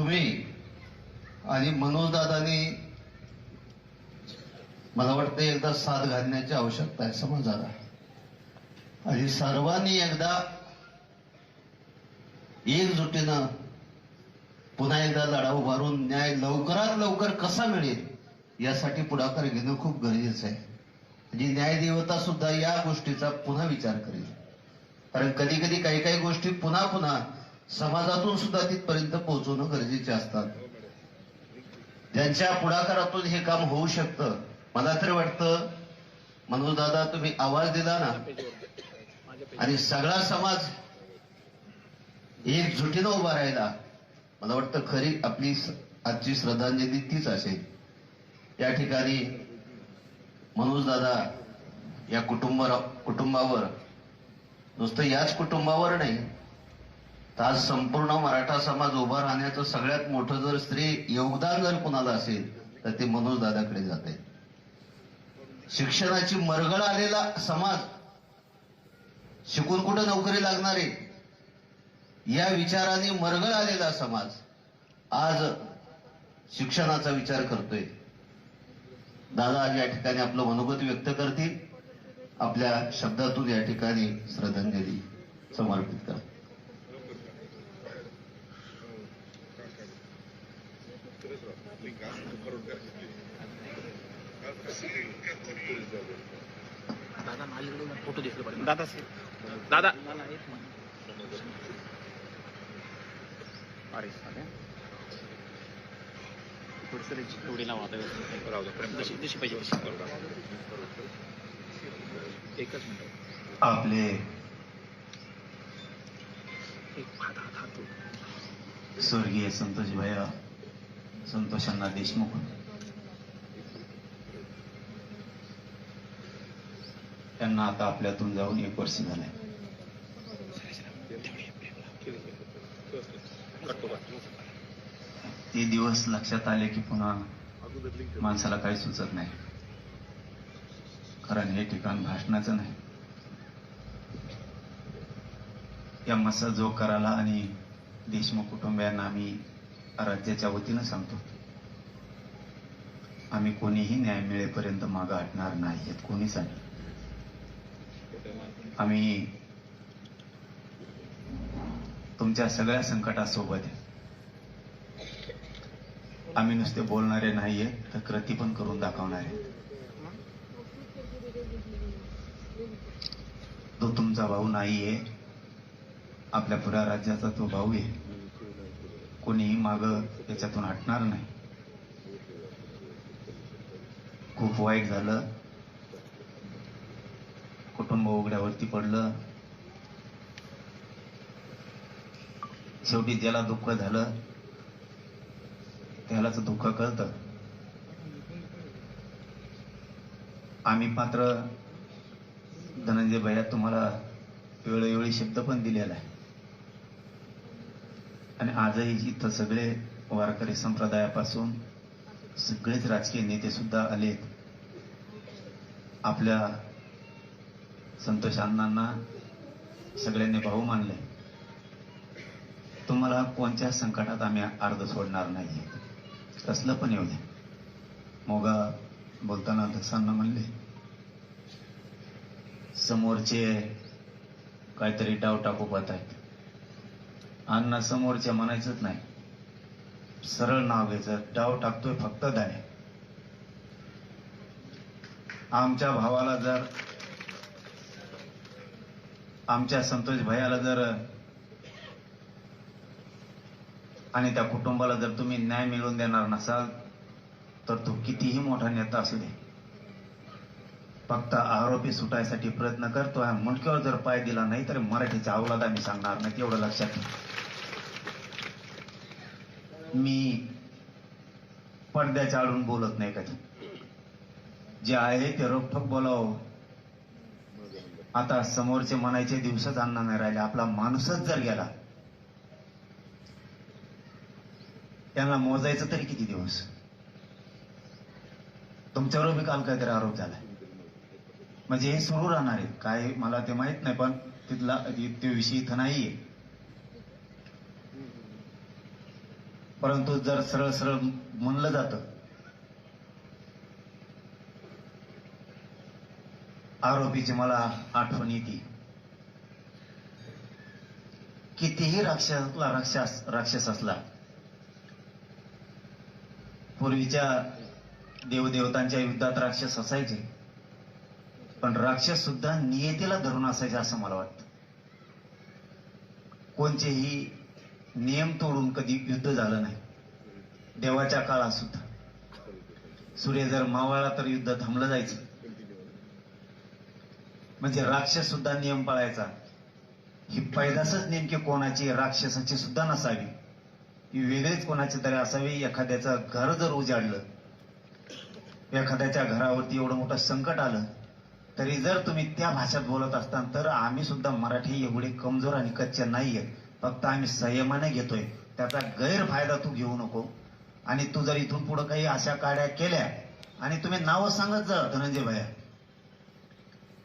तुम्ही आणि मनोजदादानी मला वाटतं एकदा साथ घालण्याची आवश्यकता आहे समाजाला आणि सर्वांनी एकदा एकजुटीनं पुन्हा एकदा लढा उभारून न्याय लवकरात लवकर कसा मिळेल यासाठी पुढाकार घेणं खूप गरजेचं आहे. म्हणजे न्यायदेवता सुद्धा या गोष्टीचा पुन्हा विचार करेल. कारण कधी कधी काही काही गोष्टी पुन्हा पुन्हा समाजातून सुद्धा तिथपर्यंत पोहोचवणं गरजेचे असतात. ज्यांच्या पुढाकारातून हे काम होऊ शकतं मला तरी वाटतं मनोजदादा तुम्ही आवाज दिला ना. आणि सगळा समाज एकजुटीनं उभा राहिला. मला वाटतं खरी आपली आजची श्रद्धांजली तीच असेल. या ठिकाणी मनोजदादा या कुटुंब कुटुंबावर नुसतं याच कुटुंबावर नाही तर आज संपूर्ण मराठा समाज उभा राहण्याचं सगळ्यात मोठं जर स्त्री योगदान जर कुणाला असेल तर ते मनोज दादाकडे जाते शिक्षणाची मरगळ आलेला समाज शिकून कुठं नोकरी लागणारे या विचाराने मरगळ आलेला समाज आज शिक्षणाचा विचार करतोय. दादा आज या ठिकाणी आपलं मनोगत व्यक्त करतील. आपल्या शब्दातून या ठिकाणी श्रद्धांजली समर्पित करतात दादा माझ्याकडे फोटो दिसले पाहिजे. दादा दादा. अरे साध्या थोडीसं थोडी लावा आता जशी जशी पाहिजे तशी. एकच मिनिट. आपले. स्वर्गीय संतोष भैया संतोष अण्णा देशमुख. त्यांना आता आपल्यातून जाऊन एक वर्ष झालंय. ते दिवस लक्षात आले की पुन्हा माणसाला काही सुचत नाही. कारण हे ठिकाण भाषणाचं नाही. या मसा जोकाराला आणि देशमुख कुटुंबियांना आम्ही राज्याच्या वतीनं सांगतो आम्ही कोणीही न्याय मिळेपर्यंत मागं हटणार नाही कोणीच आहे आम्ही तुमच्या सगळ्या संकटासोबत आम्ही नुसते बोलणारे नाहीये तर कृती पण करून दाखवणारे तो तुमचा भाऊ नाहीये. आपल्या पुऱ्या राज्याचा तो भाऊ आहे. कोणीही माग त्याच्यातून हटणार नाही. खूप वाईट झालं. कुटुंब उघड्यावरती पडलं. शेवटी ज्याला दुःख झालं त्यालाच दुःख कळतं. आम्ही मात्र धनंजय भैया तुम्हाला वेळोवेळी शब्द पण दिलेला आहे. आणि आजही इथं सगळे वारकरी संप्रदायापासून सगळेच राजकीय नेते सुद्धा आलेत. आपल्या संतोष अण्णांना सगळ्यांनी भाऊ मानले. तुम्हाला कोणत्या संकटात आम्ही अर्ध सोडणार नाही. कसलं पण येऊ द्या मोगा बोलताना अध्यक्षांना म्हणले समोरचे काहीतरी डाव टाकू पाहत आहेत अण्णा समोरच्या म्हणायचंच नाही. सरळ नाव घ्यायचं. डाव टाकतोय फक्त दाय आमच्या भावाला जर आमच्या संतोष भैयाला जर आणि त्या कुटुंबाला जर तुम्ही न्याय मिळवून देणार नसाल तर तो कितीही मोठा नेता असू दे. फक्त आरोपी सुटायसाठी प्रयत्न करतोय मुंडक्यावर जर पाय दिला नाही तर मराठीचा अवलाद आम्ही सांगणार नाही तेवढं लक्षात मी पडद्याच्या आडून बोलत नाही कधी. जे आहे ते रोखोक बोलावं. आता समोरचे म्हणायचे दिवसच अन्न नाही राहिले. आपला माणूसच जर गेला त्यांना मोजायचं तरी किती दिवस? तुमच्यावर बी काल काहीतरी आरोप झालाय. म्हणजे हे सुरू राहणार आहे काय मला ते माहीत नाही पण तिथला ते विषय इथं नाहीये. परंतु जर सरळ सरळ म्हणलं जातं आरोपीची मला आठवण येते. कितीही राक्षसला राक्षस राक्षस असला पूर्वीच्या देवदेवतांच्या युद्धात राक्षस असायचे. पण राक्षस सुद्धा नियतीला धरून असायचे असं मला वाटतं. कोणतेही नियम तोडून कधी युद्ध झालं नाही. देवाच्या काळात सुद्धा. सूर्य जर मावळला तर युद्ध थांबलं जायचं. म्हणजे राक्षस सुद्धा नियम पाळायचा. ही पैदासच नेमकी कोणाची राक्षसाची सुद्धा नसावी. ही वेगळीच कोणाची तरी असावी एखाद्याचं घर जर उजाडलं एखाद्याच्या घरावरती एवढं मोठं संकट आलं तरी जर तुम्ही त्या भाषेत बोलत असताल तर आम्ही सुद्धा मराठी एवढे कमजोर आणि कच्चे नाहीये. फक्त आम्ही संयमाने घेतोय. त्याचा गैरफायदा तू घेऊ नको. आणि तू जर इथून पुढे काही अशा काड्या केल्या आणि तुम्ही नावं सांगत जा धनंजय भैया.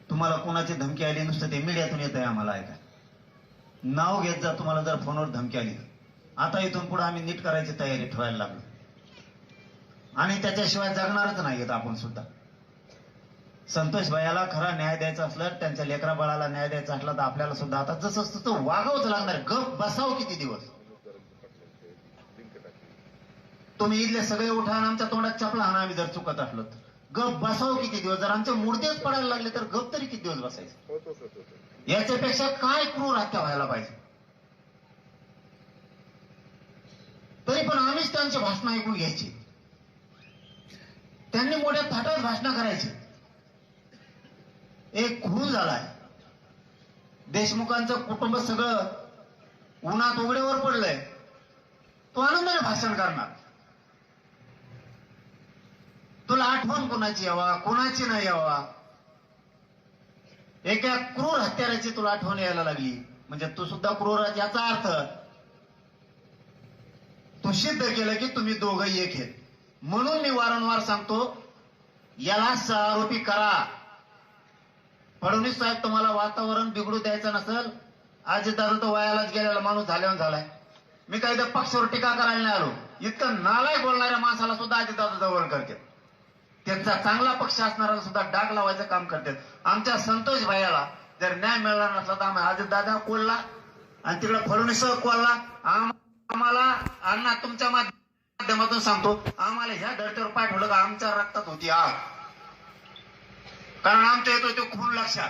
तुम्हाला कोणाची धमकी आली नुसतं ते मीडियातून येत आहे आम्हाला ऐका. नाव घेत जा तुम्हाला जर फोनवर धमकी आली आता इथून पुढे आम्ही नीट करायची तयारी ठेवायला लागलो. आणि त्याच्याशिवाय जगणारच नाहीयेत आपण सुद्धा. संतोष भैयाला खरा न्याय द्यायचा असला त्यांच्या लेकरा बाळाला न्याय द्यायचा असला तर आपल्याला सुद्धा आता जसं तसं वागावंच लागणार गप बसाव किती दिवस? तुम्ही इथले सगळे उठा आणि आमच्या तोंडात चपला हाणा आम्ही जर चुकत असलो तर. गप बसाव किती दिवस? जर आमचे मुडदेच पडायला लागले तर गप तरी किती दिवस बसायचं? याच्यापेक्षा काय क्रूर हत्या व्हायला पाहिजे? तरी पण आम्हीच त्यांची भाषण ऐकून घ्यायची. त्यांनी मोठ्या थाटात भाषण करायची. एक खून झालाय. देशमुखांचं कुटुंब सगळं उन्हात उघड्यावर पडलंय. तो आनंदाने भाषण करणार. तुला आठवण कोणाची यावा कोणाची नाही यावा? एका क्रूर हत्याराची तुला आठवण यायला लागली. म्हणजे तू सुद्धा क्रूर याचा अर्थ तू सिद्ध केलं की तुम्ही दोघं एक आहेत. म्हणून मी वारंवार सांगतो याला आरोपी करा. फडणवीस साहेब तुम्हाला वातावरण बिघडू द्यायचं नसेल आज दादा तो वयालाच गेलेला माणूस झाल्यावर झालाय. मी काही पक्षावर टीका करायला नाही आलो. इतकं नालाय बोलणाऱ्या माणसाला सुद्धा अजितदादा जवळ करते. त्यांचा चांगला पक्ष असणारा सुद्धा डाग लावायचं काम करतात. आमच्या संतोष भाईला जर न्याय मिळाला नसला तर आम्ही अजितदादा कोल्हा आणि तिकडे फडणवीस कोल्हा आम्हाला अण्णा तुमच्या माध्यमातून सांगतो आम्हाला ह्या धर्तीवर पाठवलं का आमच्या रक्तात होती आग. कारण आमच्या येतो तो खून लक्षात.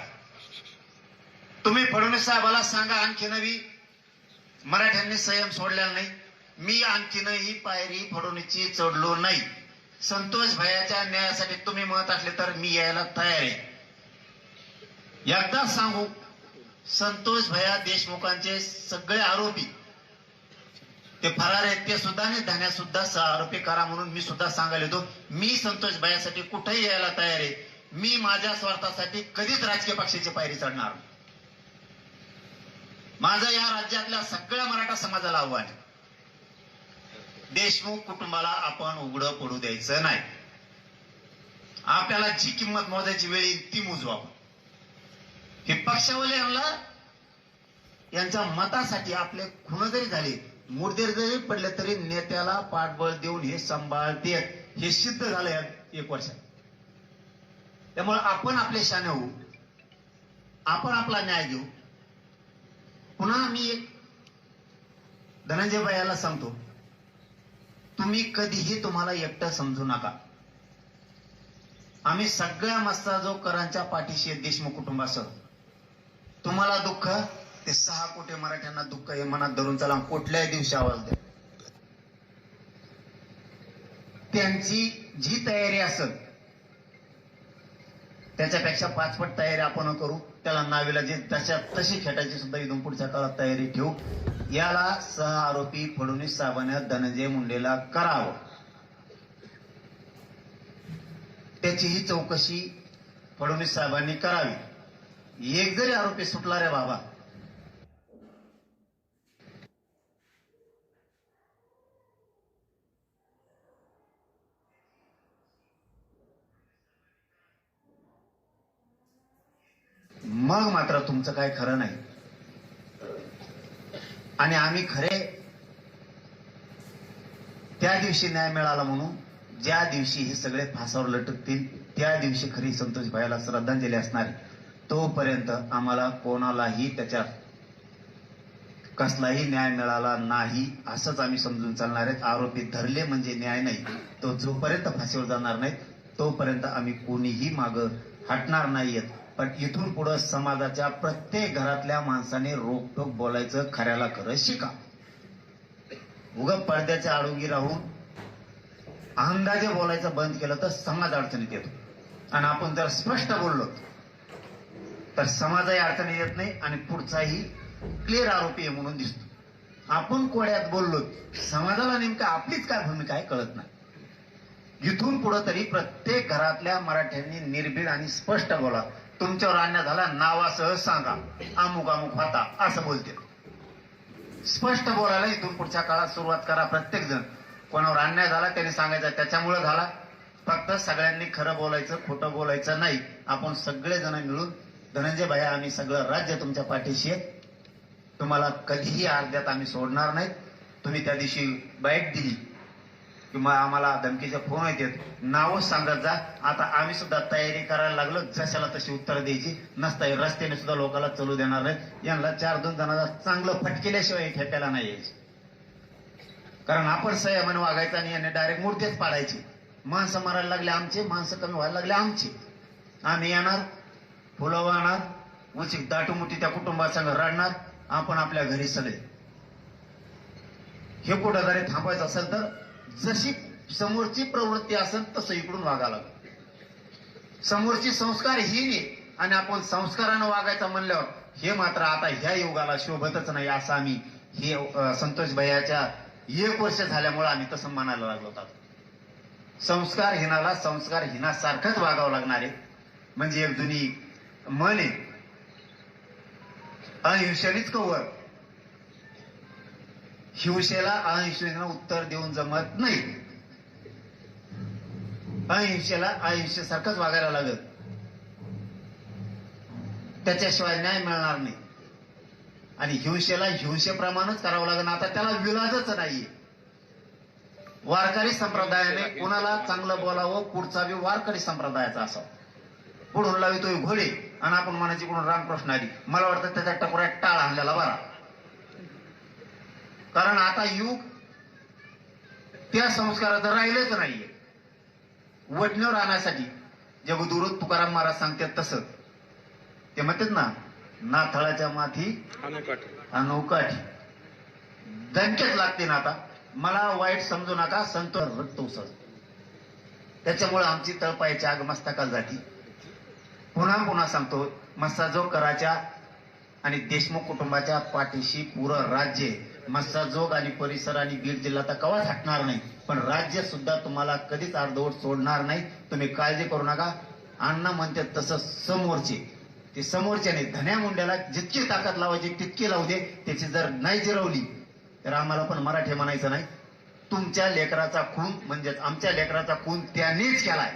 तुम्ही फडणवीस साहेबाला सांगा आणखी नवी. मराठ्यांनी संयम सोडलेला नाही. मी आणखीनही पायरी फडणवीसची चढलो नाही. संतोष भयाच्या न्यायासाठी तुम्ही म्हणत असले तर मी यायला तयार आहे. एकदा सांगू संतोष भया देशमुखांचे सगळे आरोपी ते फरार आहेत ते सुद्धा आणि धान्या सुद्धा आरोपी करा म्हणून मी सुद्धा सांगायला येतो. मी संतोष भयासाठी कुठेही यायला तयार आहे. मी माझ्या स्वार्थासाठी कधीच राजकीय पक्षाची पायरी चढणार माझा माझं या राज्यातल्या सगळ्या मराठा समाजाला आव्हान आहे. देशमुख कुटुंबाला आपण उघडं पडू द्यायचं नाही. आपल्याला जी किंमत मोजायची वेळ येईल ती मोजवा हे पक्षावले यांना यांच्या मतासाठी आपले खुण जरी झाले मुर्देर जरी पडले तरी नेत्याला पाठबळ देऊन हे सांभाळते. हे सिद्ध झालं एक वर्षात. त्यामुळे आपण आपले शाने होऊ. आपण आपला न्याय देऊ पुन्हा मी एक धनंजय याला सांगतो. तुम्ही कधीही तुम्हाला एकटं समजू नका. आम्ही सगळ्या मस्ता जो करांच्या पाठीशी देशमुख कुटुंबासह तुम्हाला दुःख? ते सहा कोटी मराठ्यांना दुःख हे मनात धरून चला कुठल्याही दिवशी आवाज द्या. त्यांची जी तयारी असत त्याच्यापेक्षा पाचपट तयारी आपण करू. त्याला नावीला जे तशा तशी खेटायची सुद्धा इथून पुढच्या काळात तयारी ठेवू. याला सह आरोपी फडणवीस साहेबांनी धनंजय मुंडेला करावं. त्याचीही चौकशी फडणवीस साहेबांनी करावी. एक जरी आरोपी सुटला रे बाबा मग मात्र तुमचं काय खरं नाही. आणि आम्ही खरे त्या दिवशी न्याय मिळाला म्हणून ज्या दिवशी हे सगळे फासावर लटकतील त्या दिवशी खरी संतोष भाईला श्रद्धांजली असणार तोपर्यंत आम्हाला कोणालाही त्याच्यात कसलाही न्याय मिळाला नाही असंच आम्ही समजून चालणार आहेत. आरोपी धरले म्हणजे न्याय नाही. तो जोपर्यंत फाशीवर जाणार नाही तोपर्यंत आम्ही कोणीही माग हटणार नाहीयेत पण इथून पुढे समाजाच्या प्रत्येक घरातल्या माणसाने रोखटोक बोलायचं खऱ्याला खरं शिका. उग पडद्याच्या आडोगी राहून अंदाजे बोलायचं बंद केलं तर समाज अडचणीत येतो. आणि आपण जर स्पष्ट बोललो तर समाजही अडचणी येत नाही आणि पुढचाही क्लिअर आरोपी आहे म्हणून दिसतो. आपण कोड्यात बोललो समाजाला नेमकं आपलीच काय भूमिका आहे कळत नाही. इथून पुढं तरी प्रत्येक घरातल्या मराठ्यांनी निर्भीड आणि स्पष्ट बोला. तुमच्यावर अन्याय झाला नावासह सांगा. अमुक अमुक होता असं बोलते. स्पष्ट बोलायला इथून पुढच्या काळात सुरुवात करा प्रत्येक जण कोणावर अन्याय झाला त्यांनी सांगायचा त्याच्यामुळे झाला. फक्त सगळ्यांनी खरं बोलायचं खोटं बोलायचं नाही. आपण सगळे जण मिळून धनंजय भाई आम्ही सगळं राज्य तुमच्या पाठीशी आहे. तुम्हाला कधीही अर्ध्यात आम्ही सोडणार नाही. तुम्ही त्या दिवशी बाईट दिली. किंवा आम्हाला धमकीचे फोन येतात. नावच सांगत जा. आता आम्ही सुद्धा तयारी करायला लागलो. जशाला तशी उत्तर द्यायची. नसता येईल. रस्त्याने सुद्धा लोकांना चलू देणार नाही यांना चार दोन जणांना चांगलं फटकेल्याशिवाय ठेप्याला नाही यायची. कारण आपण संयमाने वागायचं आणि यांनी डायरेक्ट मूर्तीच पाडायची. माणसं मारायला लागले आमचे माणसं कमी व्हायला लागले आमचे. आम्ही येणार फुलं वाहणार उचित दाटूमुठी त्या कुटुंबासंग रडणार आपण आपल्या घरी सगळे. हे कुठं जरी थांबायचं असेल तर जशी समोरची प्रवृत्ती असेल तसं इकडून वागा लागेल. समोरची संस्कार ही आहे आणि आपण संस्कारानं वागायचं म्हणल्यावर हे मात्र आता ह्या युगाला शोभतच नाही असं आम्ही हे संतोष भैयाच्या एक वर्ष झाल्यामुळे आम्ही तसं म्हणायला लागलो होतात संस्कार हिनाला संस्कार हिनासारखंच वागावं लागणार आहे. म्हणजे एक जुनी मन आहे अहिंसेनीच कवर हिंसेला अहिंसेनं उत्तर देऊन जमत नाही. अहिंसेला अहिंसेसारखंच वागायला लागत त्याच्याशिवाय न्याय मिळणार नाही. आणि हिंसेला हिंसेप्रमाणेच करावं लागेल. आता त्याला विलाजच नाहीये. वारकरी संप्रदायाने कोणाला चांगलं बोलावं पुढचा बी वारकरी संप्रदायाचा असावा. पुढून लावितोय घोडे. आणि आपण म्हणायची कोण रामकृष्ण आली? मला वाटतं त्याच्या टकोऱ्यात टाळ आणलेला बरा. कारण आता युग त्या संस्काराचं राहिलंच नाहीये. वडण्यावर आणण्यासाठी जगदुरुत तुकाराम महाराज सांगतात तसं. ते म्हणतात ना नाथळाच्या माथी अनोकाठी. दणकेच लागते ना आता मला वाईट समजू नका संत रक्त उसळ. त्याच्यामुळे आमची तळपायची आग मस्तकाला जाती. पुन्हा पुन्हा सांगतो मस्साजोग कराच्या आणि देशमुख कुटुंबाच्या पाठीशी पुरं राज्य. मस्साजोग आणि परिसर आणि बीड जिल्हा तर कवाच हटणार नाही. पण राज्य सुद्धा तुम्हाला कधीच अर्धवट सोडणार नाही. तुम्ही काळजी करू नका. अण्णा म्हणते तसं समोरचे. ते समोरच्याने धन्या मुंड्याला जितकी ताकद लावायची तितकी लावू दे. त्याची जर नाही जिरवली तर आम्हाला पण मराठी म्हणायचं नाही. तुमच्या लेकराचा खून म्हणजेच आमच्या लेकराचा खून त्यांनीच केलाय.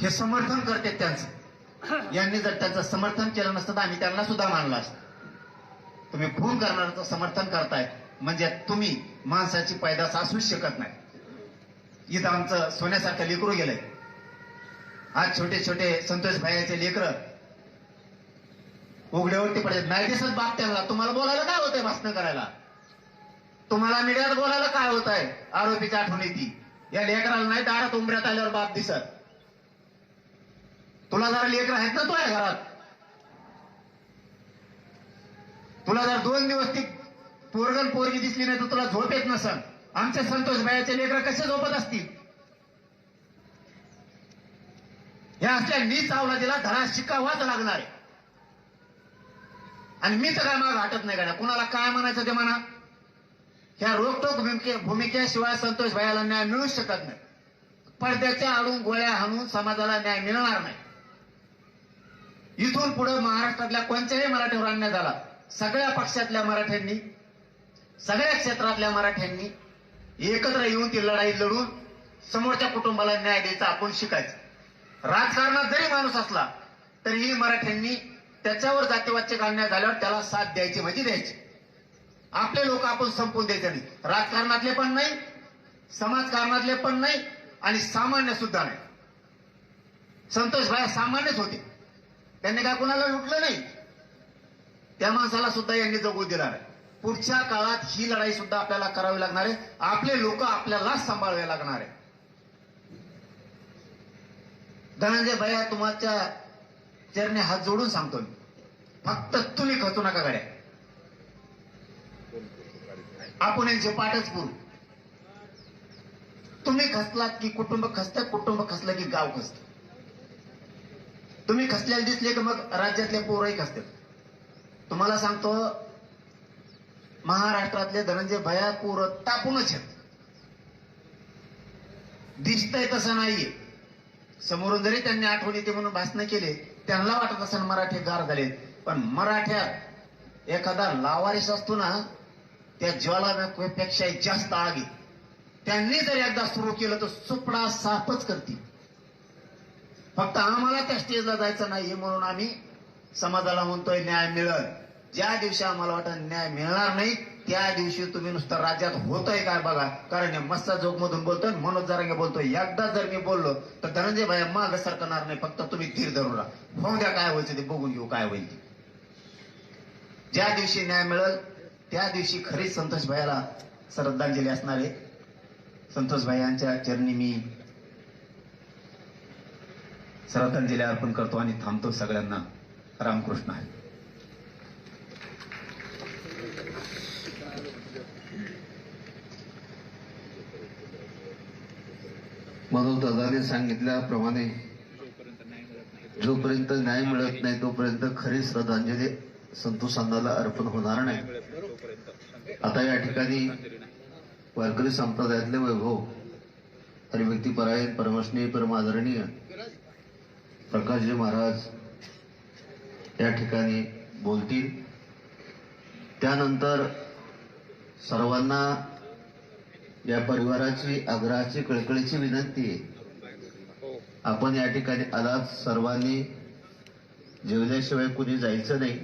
हे समर्थन करते त्यांचं. यांनी जर त्यांचं समर्थन केलं नसतं तर आम्ही त्यांना सुद्धा मानलं असतं. तुम्ही खून करणाऱ्याचं समर्थन करताय म्हणजे तुम्ही माणसाची पैदास असूच शकत नाही. इथं आमचं सोन्यासारखं लेकरू गेलंय. आज छोटे छोटे संतोष भाईचे लेकर उघड्यावरती पडले. नाही दिसत बाप त्यांना तुम्हाला बोलायला काय होतंय भाषण करायला? तुम्हाला मीडियात बोलायला काय होत आहे आरोपीची आठवण येते या लेकराला नाही दारात उंबऱ्यात आल्यावर बाप दिसत. तुला जरा लेकर आहेत ना तुझ्या घरात? तुला जर दोन दिवस ती पोरगण पोरगी दिसली नाही तर तुला झोप येत नसल. आमच्या संतोष भाईचे लेकर कसे झोपत असतील? या असल्या नीच अवलादीला धडा शिकावाच लागणार आहे. आणि मी तर काय मला वाटत नाही गाड्या. कुणाला काय म्हणायचं ते म्हणा. ह्या रोखटोक भूमिके भूमिकेशिवाय संतोष भाईला न्याय मिळू शकत नाही. पडद्याच्या आडून गोळ्या हाणून समाजाला न्याय मिळणार नाही. इथून पुढे महाराष्ट्रातल्या कोणत्याही मराठीवर अन्याय झाला सगळ्या पक्षातल्या मराठ्यांनी सगळ्या क्षेत्रातल्या मराठ्यांनी एकत्र येऊन ती लढाई लढून समोरच्या कुटुंबाला न्याय द्यायचा आपण शिकायचं. राजकारणात जरी माणूस असला तरीही मराठ्यांनी त्याच्यावर जातीवाच्य अन्याय झाल्यावर त्याला साथ द्यायची म्हणजे द्यायची. आपले लोक आपण संपवून द्यायचे नाही. राजकारणातले पण नाही समाजकारणातले पण नाही आणि सामान्य सुद्धा नाही. संतोष भाई सामान्यच होते. त्यांनी काय कुणाला लुटलं नाही? त्या माणसाला सुद्धा यांनी जगू दिला नाही पुढच्या काळात ही लढाई सुद्धा आपल्याला करावी लागणार आहे. आपले लोक आपल्यालाच सांभाळावे लागणार आहे. धनंजय भैया तुमच्या चरणी हात जोडून सांगतो मी. फक्त तुम्ही खचू नका गाड्या. आपण यांचे पाठच करू. तुम्ही खसलात की कुटुंब खसत कुटुंब खसलं की गाव खसतं तुम्ही खसल्याला दिसले की मग राज्यातले पोरही खसतात तुम्हाला सांगतो महाराष्ट्रातले धनंजय भया तापूनच आहेत. दिसतंय तसं नाहीये. समोरून जरी त्यांनी आठवण येते म्हणून भाषण केले त्यांना वाटत असेल मराठी गार झाले. पण मराठ्यात एखादा लावारिस असतो ना त्या ज्वालापेक्षा जास्त आग. आहे त्यांनी जर एकदा सुरू केलं तर सुपडा साफच करतील. फक्त आम्हाला त्या स्टेजला जायचं नाहीये म्हणून आम्ही समाजाला म्हणतोय न्याय मिळत ज्या दिवशी आम्हाला वाटत न्याय मिळणार नाही त्या दिवशी तुम्ही नुसतं राज्यात होतंय काय बघा. कारण मस्त मस्ता जोग मधून बोलतोय मनोज जरांगे बोलतोय. एकदा जर मी बोललो तर धनंजय भाई माग सरकणार नाही फक्त तुम्ही धीर धरून राहा. होऊन द्या काय व्हायचं ते बघून घेऊ काय होईल ज्या दिवशी न्याय मिळेल त्या दिवशी खरीच संतोष भाईला श्रद्धांजली असणार आहे. संतोष भाई यांच्या चरणी मी श्रद्धांजली अर्पण करतो आणि थांबतो सगळ्यांना. रामकृष्ण आहे. म्हणून दादाने सांगितल्याप्रमाणे जोपर्यंत न्याय मिळत नाही तोपर्यंत खरी श्रद्धांजली संतोष अर्पण होणार नाही. आता या ठिकाणी वारकरी संप्रदायातले वैभव हरिभक्तीपरायण परमश्नी परमादरणीय प्रकाशजी महाराज या ठिकाणी बोलतील. त्यानंतर सर्वांना या परिवाराची आग्रहाची कळकळीची विनंती आहे. आपण या ठिकाणी आलात सर्वांनी जेवल्याशिवाय कुणी जायचं नाही.